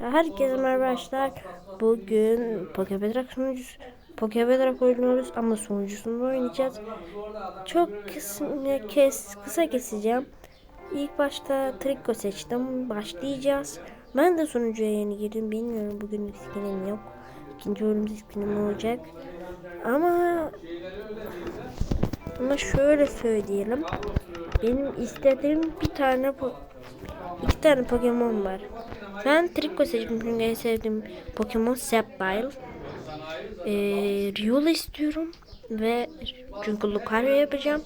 Herkese merhaba arkadaşlar. Bugün Pokebedrak sunucusu Pokebedrak oynuyoruz ama sunucusunu oynayacağız. Çok kısa, kes, kısa keseceğim. İlk başta Triko seçtim. Başlayacağız. Ben de sunucuya yeni girdim. Bilmiyorum bugün skinim yok. İkinci bölüm skinim olacak. Ama ama şöyle söyleyelim. Benim istediğim bir tane iki tane Pokemon var. Ben Trico seçtim çünkü en sevdiğim Pokemon Sceptile. Ee, Riolu istiyorum ve çünkü Lucario yapacağım.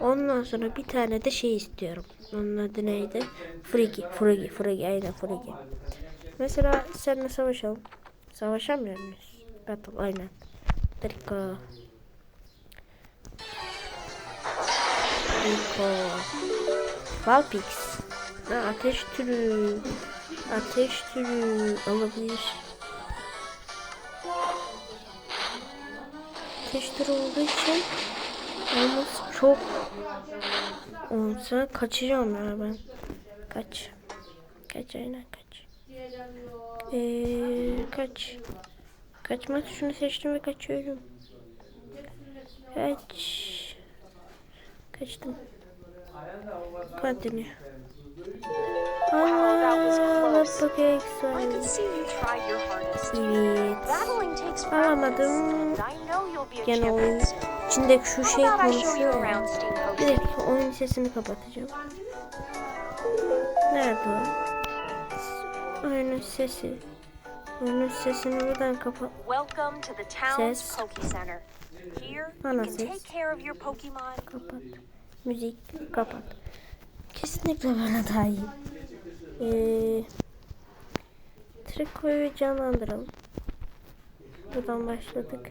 Ondan sonra bir tane de şey istiyorum. Onun adı neydi? Frigi, Frigi, Frigi, aynen Frigi. Mesela seninle savaşalım. Savaşamıyor muyuz? Battle, aynen. Trico. Trico. Valpix. Ateş türü. Ateş türü olabilir. Ateş türü olduğu için yalnız çok olsa kaçacağım ya ben. Kaç. Kaç aynen kaç. Ee, kaç. Kaçma tuşunu seçtim ve kaçıyorum. Kaç. Kaçtım. Continue. Aa, bak I güzel. could see you try your hardest. Evet. Battling takes Alamadım. practice, and I know you'll be a Gene oyun. İçindeki şu şey konuşuyor. Bir dakika oyun sesini kapatacağım. Nerede o? Oyunun sesi. Oyunun sesini buradan kapat. Ses. Can ses. Kapat. Müzik kapat. Kesinlikle bana daha iyi. Ee, Triko'yu canlandıralım. Buradan başladık.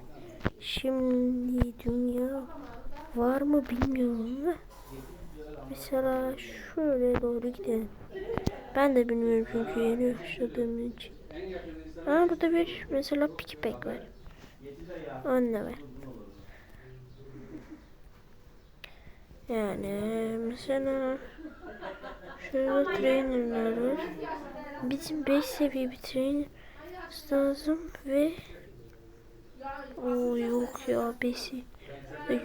Şimdi dünya var mı bilmiyorum da. Mesela şöyle doğru gidelim. Ben de bilmiyorum çünkü yeni başladığım için. Ama burada bir mesela Pikipek var. Anne var. Yani mesela şöyle trainerler var. Bizim 5 seviye bir trainer lazım ve o yok ya 5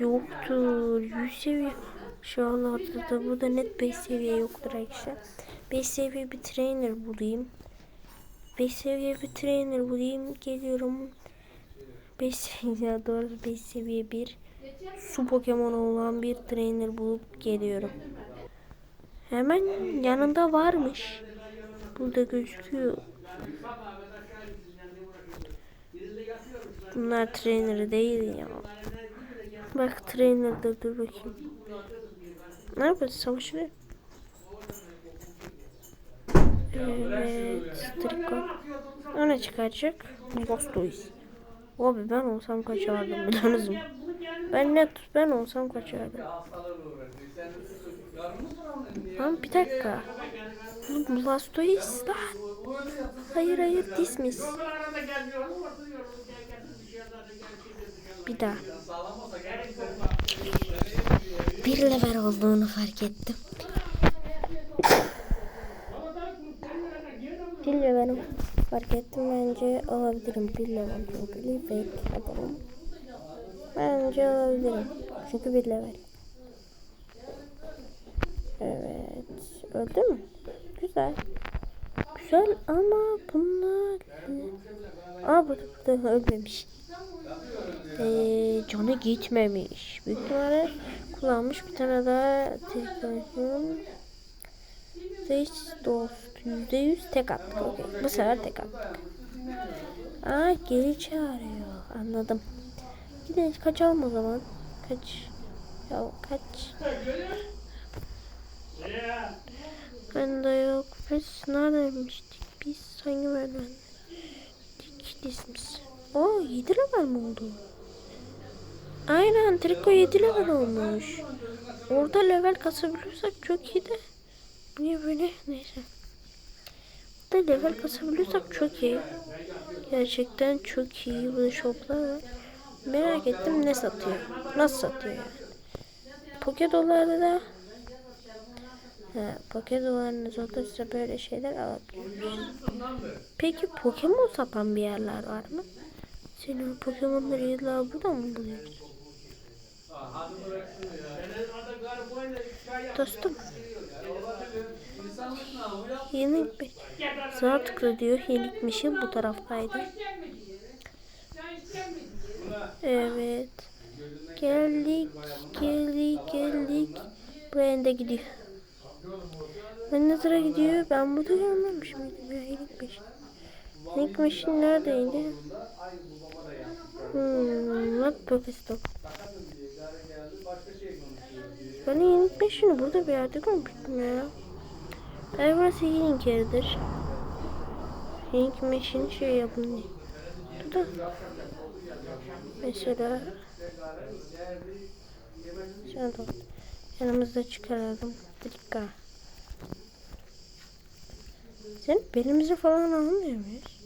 yoktur. 100 seviye. Şu an ortada burada net 5 seviye yoktur arkadaşlar. 5 seviye bir trainer bulayım. 5 seviye bir trainer bulayım. Geliyorum. 5 seviye doğrusu 5 seviye bir su Pokemon olan bir trainer bulup geliyorum. Hemen yanında varmış. Burada gözüküyor. Bunlar trainer değil ya. Bak trainer'da dur bakayım. Ne yapıyorsun savaşıyor? Evet, Triko. O ne çıkaracak? Blastoise. Abi ben olsam kaçardım biliyorsunuz mu? Ben net ben olsam kaçardım. Lan bir dakika. Bu Blastoise lan. Hayır hayır dismiss. Bir daha. Bir level olduğunu fark ettim. Bir level Fark ettim bence alabilirim. Bilemem çünkü Livek adamım. Bence alabilirim. Çünkü bir level. Evet. Öldü mü? Güzel. Güzel ama bunlar... Aa burada, burada ölmemiş. Ee, canı gitmemiş. Büyük ihtimalle kullanmış bir tane daha telefonum. %100 dost. %100 tek attık. Okay. Bu sefer tek attık. Aa geri çağırıyor. Anladım. Gidelim kaçalım o zaman. Kaç. Ya kaç. Ben de yok. Biz neredeymiştik? Biz hangi merdiven? Dik dizimiz. Oo 7 level mi oldu? Aynen triko 7 level olmuş. Orada level kasabiliyorsak çok iyi de. Niye böyle? Neyse. Burada level kasabiliyorsak çok iyi. Gerçekten çok iyi bu shoplar. Merak ettim ne satıyor? Nasıl satıyor yani? Poké dolarda da He, paket duvarınız olursa böyle şeyler alabiliyorsunuz. Peki Pokemon sapan bir yerler var mı? Senin Pokemon'ları illa burada mı buluyorsun? Dostum. Yenik bir sağ tıkla diyor. Yenikmişim bu taraftaydı. Evet. Geldik, geldik, geldik. Bu yönde gidiyor. Ben ne sıra gidiyor? Ben burada görmemiş miydim ya? Yenikmiş. Yenikmişin neredeydi? Hmm, bak Pokestop. Ben Yenikmişini burada bir yerde görmüştüm ya. Belki burası Healing yeridir. Healing Machine şey yapın diye. Mesela şunu da yanımızda çıkaralım. Dikkat. Sen belimizi falan almıyor muyuz?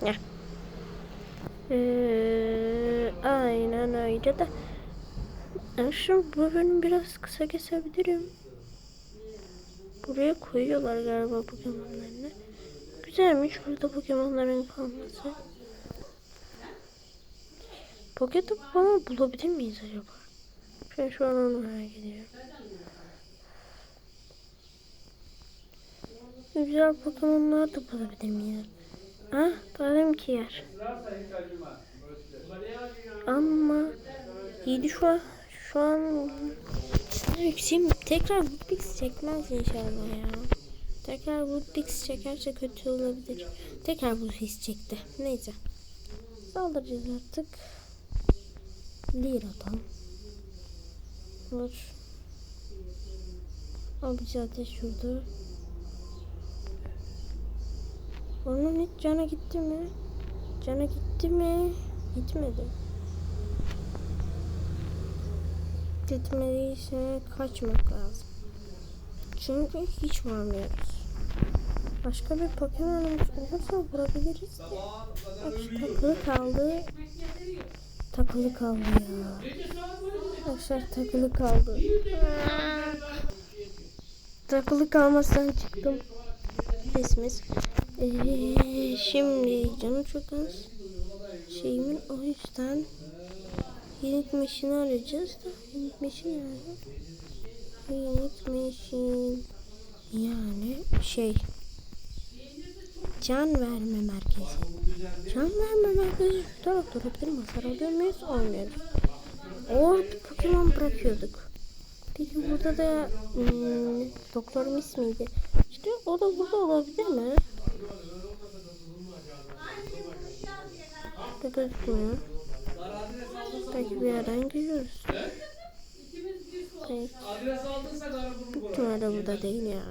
Ya. Ee, aynen öyle de. Ben şu bölümü biraz kısa kesebilirim. Buraya koyuyorlar galiba Pokemon'larını. Güzelmiş burada Pokemon'ların kalması. Poketop falan bulabilir miyiz acaba? Ben şu an onu merak ediyorum. Güzel Pokemon'lar da bulabilir miyiz? Ha, tadım ki yer. Ama iyi şu an şu an Yükseğim tekrar Woodpix çekmez inşallah ya. Tekrar Woodpix çekerse kötü olabilir. Tekrar Woodpix çekti. Neyse. Saldıracağız artık. Lira'dan. Dur. Abi zaten şurada. Onun hiç cana gitti mi? Cana gitti mi? Gitmedi. Gitmediyse kaçmak lazım. Çünkü hiç varmıyoruz. Başka bir Pokemon'umuz olursa vurabiliriz de. Bak şu takılı kaldı. Takılı kaldı ya. Arkadaşlar takılı kaldı. Takılı kalmazsan çıktım. Resmiz. Ee, şimdi canım çok az. Şeyimin o yüzden Unit Machine arayacağız da Unit Machine nerede? Unit Machine yani şey can verme merkezi. Can verme merkezi şu tarafta olabilir mi? Hasar alıyor muyuz? Olmuyoruz. Orada Pokemon bırakıyorduk. Peki burada da hmm, doktorun ismiydi. İşte o da burada olabilir mi? Burada gözükmüyor. Belki bir yerden görürüz. Belki. Büyük ihtimalle burada değil ya.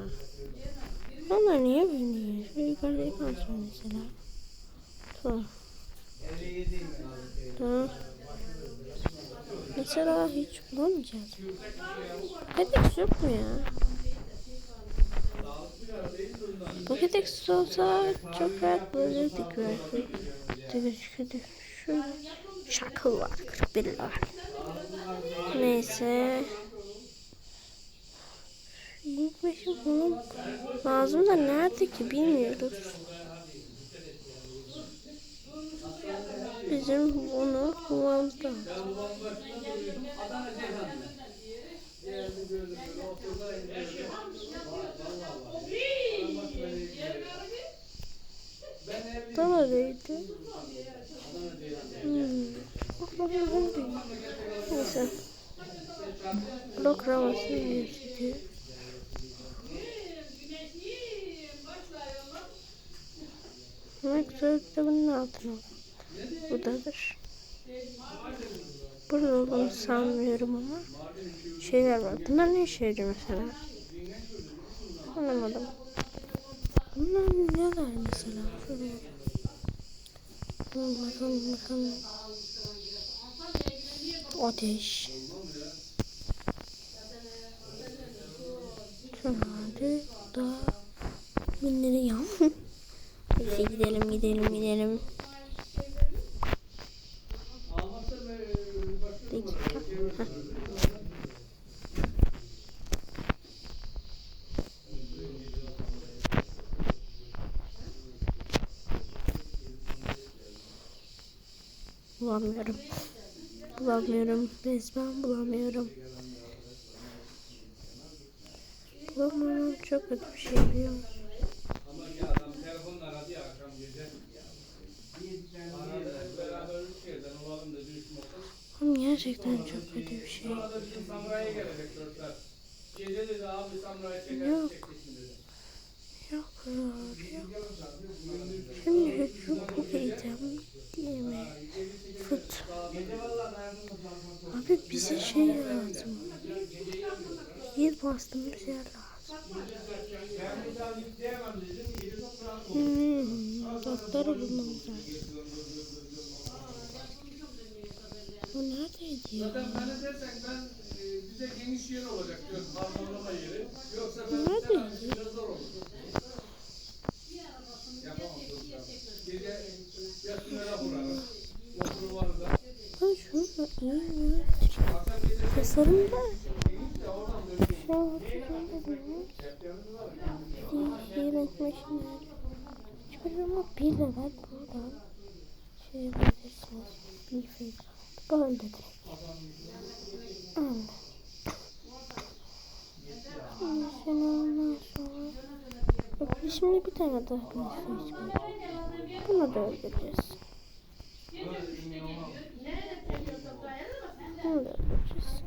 Onlar niye böyle? Şu yukarıda kalsın mesela. Tamam. Tamam. Mesela hiç bulamayacağız. Pokedex yok mu ya? Pokedex olsa çok rahat bulabilirdik belki. Gözüküyor şu Çakıl var 41 var. Neyse. İlk beşi bunun lazım da nerede ki bilmiyoruz. Bizim bunu bulmamız lazım. Tamam öyleydi. Hmm. Neyse. Blok raması yüzüydü. Microsoft kitabının altına buradadır. Burada olduğunu sanmıyorum ama şeyler var. Bunlar ne işe yarıyor mesela? Anlamadım. Bunlar neler mesela? Şöyle bakalım bakalım bakalım. Ateş. Hadi da binleri yan. Neyse gidelim gidelim gidelim. Bulamıyorum. Bulamıyorum. Resmen bulamıyorum. Bulamıyorum. Çok kötü bir şey biliyor musun? Ama gerçekten çok kötü bir şey. Gece dedi abi samuraya çeker Yok. çekmişsin dedi. Şimdi çok okuyacağım. Değil mi? Fıt. Abi bize şey lazım. Yer bastığımız yer lazım. Hmm, uzakları bulmamız lazım. Bu neredeydi ya? E, bize geniş yer olacak diyorum. Harmanlama yeri. Yoksa ben Nerede? biraz zor olur. Yapamam çocuklar. Gece yatınlara vurarım. Oturu var da. Ha şurada iyi ya. Oradan dönüyor. Şu an. Yemek maşinleri. Çıkarıyorum ama bir de var buradan. Şey yapabilirsiniz. Bir fil. Böyle direkt. Şimdi bir tane daha bir şey çıkaracağız. Bunu da öldüreceğiz. Bunu da öldüreceğiz.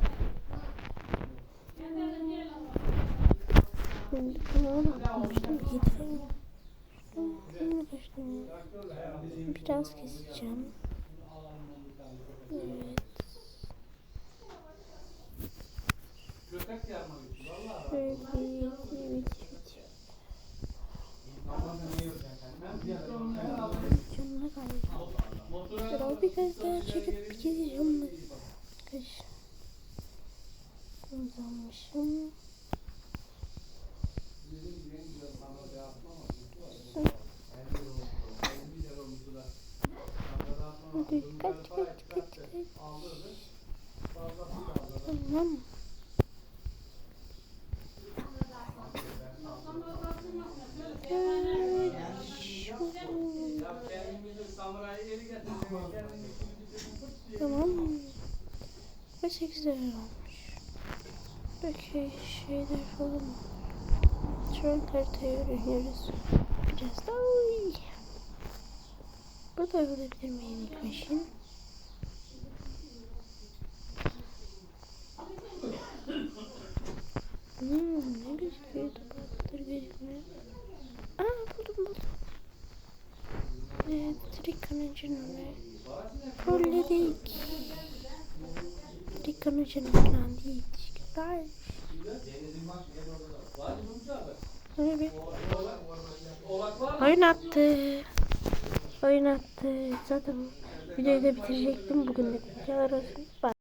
Şimdi bunu yapmıştım. Getirelim. Bunu başlayalım. Biraz keseceğim. Evet. Şöyle evet. Canına kaydı. Biraz daha çekip gideceğim. Kaç. Uzanmışım. Hadi kaç kaç kaç kaç. Tamam. Kendimizi samuraya geri getirdik. Kendimizi Tamam. Ve 8 lira olmuş. Peki şeyler falan. Şu an haritayı öğreniyoruz. Biraz daha uy. Burada olabilir mi yenik maşin? Hmm, ne gözüküyor? Toprakları gözükmüyor. Aa buldum buldum. Evet, Trikan'ın canını trolledik. Trikan'ın canını falan değil. Güzel. Bir mı? oyun attı. Oyun attı. Zaten videoyu da bitirecektim bugün de. Videolar olsun.